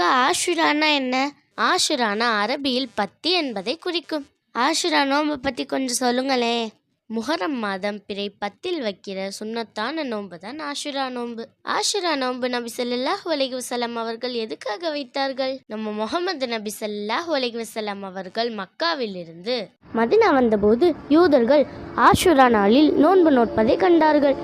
அக்கா ஆஷுரானா என்ன? ஆஷுரானா அரபியில் பத்தி என்பதை குறிக்கும். ஆஷுரா நோன்பு பற்றி கொஞ்சம் சொல்லுங்களேன் முஹரம் மாதம் பிறை பத்தில் வைக்கிற சுண்ணத்தான நோன்பு தான் ஆஷுரா நோன்பு. ஆஷுரா நோன்பு நபி சொல்லாஹ் அலைஹி வஸல்லம் அவர்கள் எதுக்காக வைத்தார்கள்? நம்ம முகமது நபி சொல்லாஹ் அலைஹி வஸல்லம் அவர்கள் மக்காவிலிருந்து மதினா வந்தபோது யூதர்கள் ஆஷுரா நாளில் நோன்பு நோட்பதை கண்டார்கள்.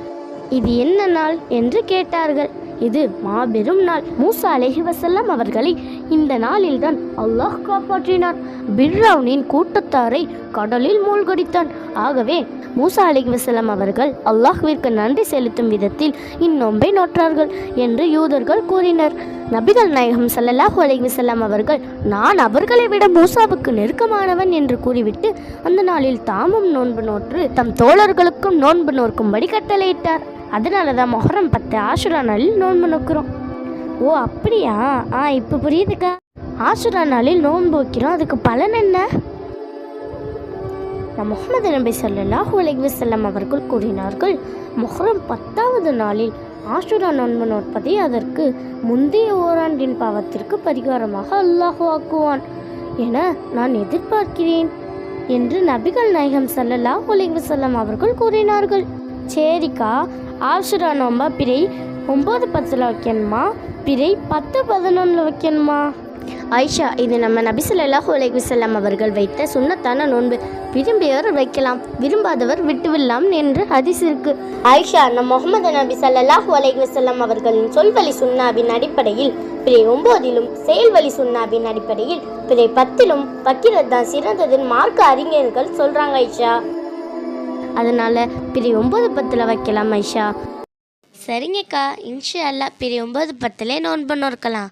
இது என்ன நாள் என்று கேட்டார்கள். இது மாபெரும் நாள். மூசா அலைஹி வசல்லம் அவர்களை இந்த நாளில்தான் அல்லாஹ் காப்பாற்றினார் பிர்ரவுனின் கூட்டத்தாரை கடலில் மூழ்கடித்தான். ஆகவே மூசா அலைஹி வஸல்லம் அவர்கள் அல்லாஹ்விற்கு நன்றி செலுத்தும் விதத்தில் இந்நொம்பை நோற்றார்கள் என்று யூதர்கள் கூறினர். நபிகள் நாயகம் ஸல்லல்லாஹு அலைஹி வஸல்லம் அவர்கள் நான் அவர்களை விட மூசாவுக்கு நெருக்கமானவன் என்று கூறிவிட்டு அந்த நாளில் தாமும் நோன்பு நோற்று தம் தோழர்களுக்கும் நோன்பு நோக்கும்படி கட்டளையிட்டார் அதனால தான் மொஹரம் பத்து ஆசுரா நாளில் நோன்பு நோக்கிறோம். ஓ அப்படியா? ஆ இப்போ புரியுதுக்கா. ஆசுரா நாளில் நோன்பு வைக்கிறோம். அதுக்கு பலன் என்ன? நம் முகமது நபி ஸல்லல்லாஹு அலைஹி செல்லம் அவர்கள் கூறினார்கள் மொஹரம் பத்தாவது நாளில் ஆஷுரா நோன்பு நோட்பதை அதற்கு முந்தைய ஓராண்டின் பாவத்திற்கு பரிகாரமாக அல்லாஹு ஆக்குவான். என நான் எதிர்பார்க்கிறேன் என்று நபிகள் நாயகம் ஸல்லல்லாஹு அலைஹி செல்லம் அவர்கள் கூறினார்கள். சரிக்கா ஆசுரா நோம்பா பிறை ஒம்பது பத்தில் வைக்கணுமா? பிறை பத்து பதினொன்றில் வைக்கணுமா? ஐஷா இது நம்ம நபிசல்லாஹு ஸல்லல்லாஹு அலைஹி வஸல்லம் அவர்கள் வைத்த சுண்ணத்தான நோன்பு. விரும்பியவர் வைக்கலாம். விரும்பாதவர் விட்டுவிடலாம் என்று ஹதீஸ் இருக்கு. ஐஷா நம் முகமது நபி சல்லாஹு அலைஹி வஸல்லம் அவர்களின் சொல்வழி சுன்னாவின் அடிப்படையில் பிறை ஒம்போதிலும் செயல்வழி சுன்னாவின் அடிப்படையில் பிறை பத்திலும் வைக்கிறது தான் சிறந்ததுன்னு மார்க்க அறிஞர்கள் சொல்றாங்க ஐஷா அதனால பிரி ஒன்பது பத்தில் வைக்கலாம் ஐஷா. சரிங்கக்கா இன்ஷா அல்லா பிரி ஒன்பது பத்திலே நோன்பு நோக்கலாம்